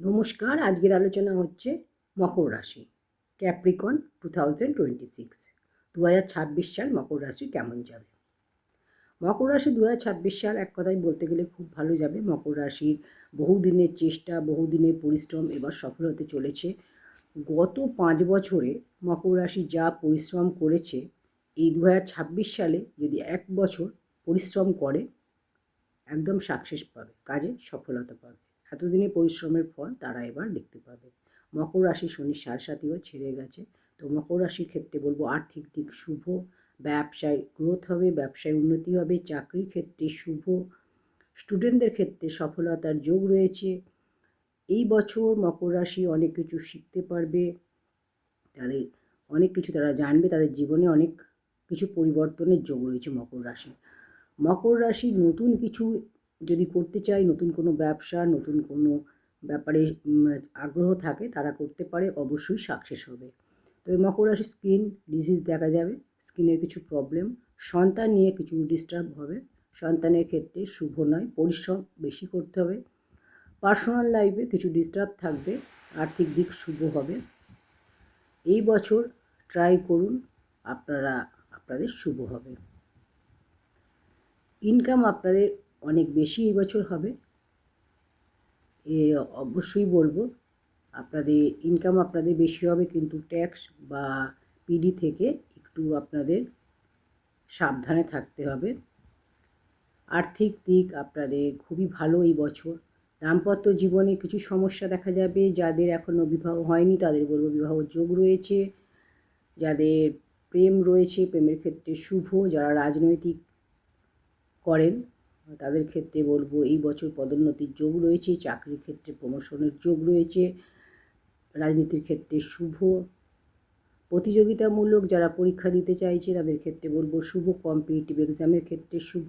নমস্কার, আজকের আলোচনা হচ্ছে মকর রাশি, Capricorn two thousand twenty six দু হাজার ছাব্বিশ সাল মকর রাশি কেমন যাবে? মকর রাশি দু হাজার ছাব্বিশ সাল এক কথায় বলতে গেলে খুব ভালো যাবে। মকর রাশির বহুদিনের চেষ্টা, বহুদিনের পরিশ্রম এবার সফল হতে চলেছে। গত পাঁচ বছরে মকর রাশি যা পরিশ্রম করেছে, এই দু হাজার ছাব্বিশ সালে যদি এক বছর পরিশ্রম করে, একদম সাকসেস পাবে, কাজে সফলতা পাবে। এতদিনে পরিশ্রমের ফল তারা এবার দেখতে পাবে। মকর রাশি শনি সার সাথীও ছেড়ে গেছে। তো মকর রাশির ক্ষেত্রে বলব আর্থিক দিক শুভ, ব্যবসায় গ্রোথ হবে, ব্যবসায় উন্নতি হবে, চাকরির ক্ষেত্রে শুভ স্টুডেন্টদের ক্ষেত্রে সফলতার যোগ রয়েছে। এই বছর মকর রাশি অনেক কিছু শিখতে পারবে। তাদের অনেক কিছু তারা জানবে, তাদের জীবনে অনেক কিছু পরিবর্তনের যোগ রয়েছে মকর রাশি মকর রাশি নতুন কিছু যদি করতে চায়, নতুন কোনো ব্যবসা, নতুন কোনো ব্যাপারে আগ্রহ থাকে, তারা করতে পারে, অবশ্যই সাকসেস হবে। তো এই মকর রাশি স্কিন ডিজিজ দেখা যাবে স্কিনের কিছু প্রবলেম সন্তান নিয়ে কিছু ডিস্টার্ব হবে। সন্তানের ক্ষেত্রে শুভ নয়, পরিশ্রম বেশি করতে হবে। পার্সোনাল লাইফে কিছু ডিস্টার্ব থাকবে, আর্থিক দিক শুভ হবে। এই বছর ট্রাই করুন, আপনারা, আপনাদের শুভ হবে। ইনকাম আপনাদের অনেক বেশি এই বছর হবে। এ অবশ্যই বলব, আপনাদের ইনকাম আপনাদের বেশি হবে কিন্তু ট্যাক্স বা পিডি থেকে একটু আপনাদের সাবধানে থাকতে হবে। আর্থিক দিক আপনাদের খুবই ভালো এই বছর। দাম্পত্য জীবনে কিছু সমস্যা দেখা যাবে, যাদের এখনও বিবাহ হয়নি তাদের বলব বিবাহ যোগ রয়েছে। যাদের প্রেম রয়েছে, প্রেমের ক্ষেত্রে শুভ, যারা রাজনৈতিক করেন তাদের ক্ষেত্রে বলব, এই বছর পদোন্নতির যোগ রয়েছে, চাকরির ক্ষেত্রে প্রমোশনের যোগ রয়েছে, রাজনীতির ক্ষেত্রে শুভ, প্রতিযোগিতামূলক যারা পরীক্ষা দিতে চাইছে তাদের ক্ষেত্রে বলব শুভ কম্পিটিটিভ এক্সামের ক্ষেত্রে শুভ,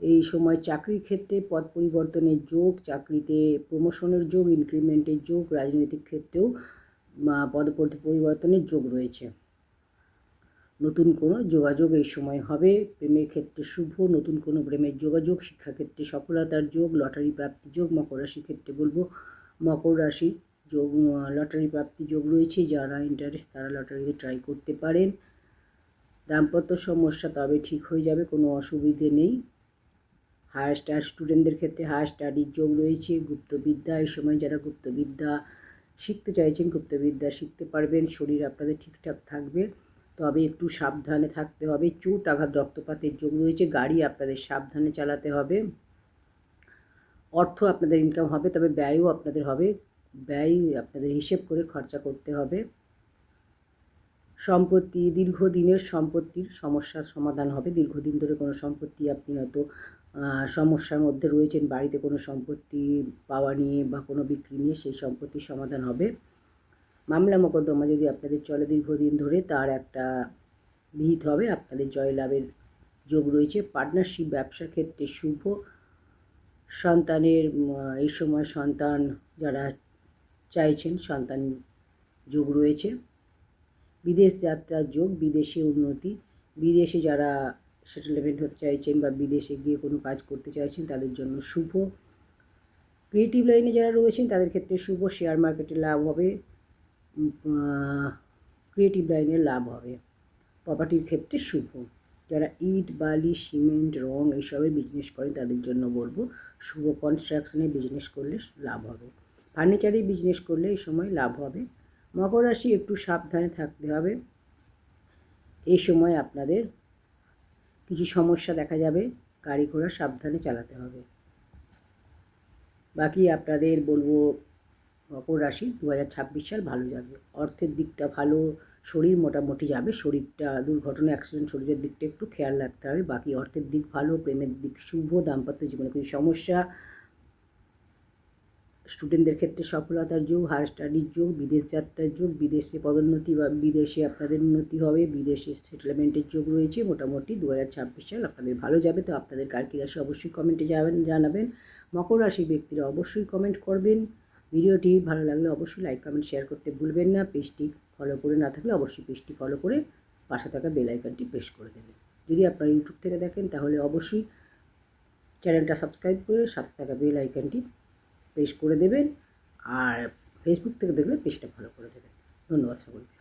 এই সময় চাকরির ক্ষেত্রে পদ পরিবর্তনের যোগ, চাকরিতে প্রমোশনের যোগ ইনক্রিমেন্টের যোগ, রাজনৈতিক ক্ষেত্রেও পদ পরিবর্তনের যোগ রয়েছে। নতুন কোনো যোগাযোগ এই সময় হবে। প্রেমের ক্ষেত্রে শুভ, নতুন কোনো প্রেমের যোগাযোগ, শিক্ষাক্ষেত্রে সফলতার যোগ, লটারি প্রাপ্তি যোগ, মকর রাশির ক্ষেত্রে বলব। মকর রাশি যোগ লটারি প্রাপ্তি যোগ রয়েছে। যারা ইন্টারেস্ট তারা লটারিতে ট্রাই করতে পারেন। দাম্পত্য সমস্যা তবে ঠিক হয়ে যাবে, কোনো অসুবিধে নেই। হায়ার স্টার স্টুডেন্টদের ক্ষেত্রে হায়ার স্টাডির যোগ রয়েছে। গুপ্তবিদ্যা এই সময় যারা গুপ্তবিদ্যা শিখতে চাইছেন গুপ্তবিদ্যা শিখতে পারবেন। শরীর আপনাদের ঠিকঠাক থাকবে। তবে একটু সাবধানে থাকতে হবে। চোট আঘাত রক্তপাতের যোগ রয়েছে, গাড়ি আপনাদের সাবধানে চালাতে হবে। অর্থ আপনাদের ইনকাম হবে, তবে ব্যয়ও আপনাদের হবে। ব্যয় আপনাদের হিসেব করে খরচা করতে হবে। সম্পত্তি, দীর্ঘদিনের সম্পত্তির সমস্যার সমাধান হবে। দীর্ঘদিন ধরে কোনো সম্পত্তি আপনি হয়তো সমস্যার মধ্যে রয়েছেন, বাড়িতে কোনো সম্পত্তি পাওয়া নিয়ে বা কোনো বিক্রি নিয়ে সেই সম্পত্তির সমাধান হবে। মামলা মোকদ্দমা যদি আপনাদের চলে দীর্ঘদিন ধরে, তার একটা বিহিত হবে। আপনাদের জয়লাভের যোগ রয়েছে। পার্টনারশিপ ব্যবসার ক্ষেত্রে শুভ সন্তানের এই সময় সন্তান যারা চাইছেন, সন্তান যোগ রয়েছে। বিদেশ যাত্রার যোগ, বিদেশে উন্নতি। বিদেশে যারা সেটেলমেন্ট হতে চাইছেন বা বিদেশে গিয়ে কোনো কাজ করতে চাইছেন, তাদের জন্য শুভ। ক্রিয়েটিভ লাইনে যারা রয়েছেন, তাদের ক্ষেত্রে শুভ। শেয়ার মার্কেটে লাভ হবে। ক্রিয়েটিভ লাইনে লাভ হবে। প্রপার্টির ক্ষেত্রে শুভ। যারা ইট, বালি, সিমেন্ট, রং এইসবের বিজনেস করেন তাদের জন্য বলব, শুভ কনস্ট্রাকশনে বিজনেস করলে লাভ হবে। ফার্নিচারে বিজনেস করলে এই সময় লাভ হবে। মকর রাশি একটু সাবধানে থাকতে হবে। এই সময় আপনাদের কিছু সমস্যা দেখা যাবে, গাড়ি ঘোড়া সাবধানে চালাতে হবে। বাকি আপনাদের বলব মকর রাশি দু হাজার ছাব্বিশ সাল ভালো যাবে। অর্থের দিকটা ভালো, শরীর মোটামুটি যাবে, শরীরটা দুর্ঘটনা অ্যাক্সিডেন্ট শরীরের দিকটা একটু খেয়াল রাখতে হবে। বাকি অর্থের দিক ভালো, প্রেমের দিক শুভ, দাম্পত্য জীবনে কিছু সমস্যা। স্টুডেন্টদের ক্ষেত্রে সফলতার যোগ হায়ার স্টাডির যোগ, বিদেশ যাত্রার যোগ, বিদেশে পদোন্নতি বা বিদেশে আপনাদের উন্নতি হবে, বিদেশে সেটেলমেন্টের যোগ রয়েছে। মোটামুটি দু হাজার ছাব্বিশ সাল আপনাদের ভালো যাবে, তো আপনাদের কার রাশি অবশ্যই কমেন্টে যাবেন জানাবেন মকর রাশি ব্যক্তিরা অবশ্যই কমেন্ট করবেন। ভিডিওটি ভালো লাগলে অবশ্যই লাইক, কমেন্ট, শেয়ার করতে ভুলবেন না। পেজটি ফলো করে না থাকলে অবশ্যই পেজটি ফলো করে পাশে থাকা বেল আইকনটি প্রেস করে দেবেন। যদি আপনারা ইউটিউব থেকে দেখেন, তাহলে অবশ্যই চ্যানেলটা সাবস্ক্রাইব করে সাথে থাকা বেল আইকনটি প্রেস করে দেবেন। আর ফেসবুক থেকে দেখলে পেজটা ফলো করে দেবেন। ধন্যবাদ সকলকে।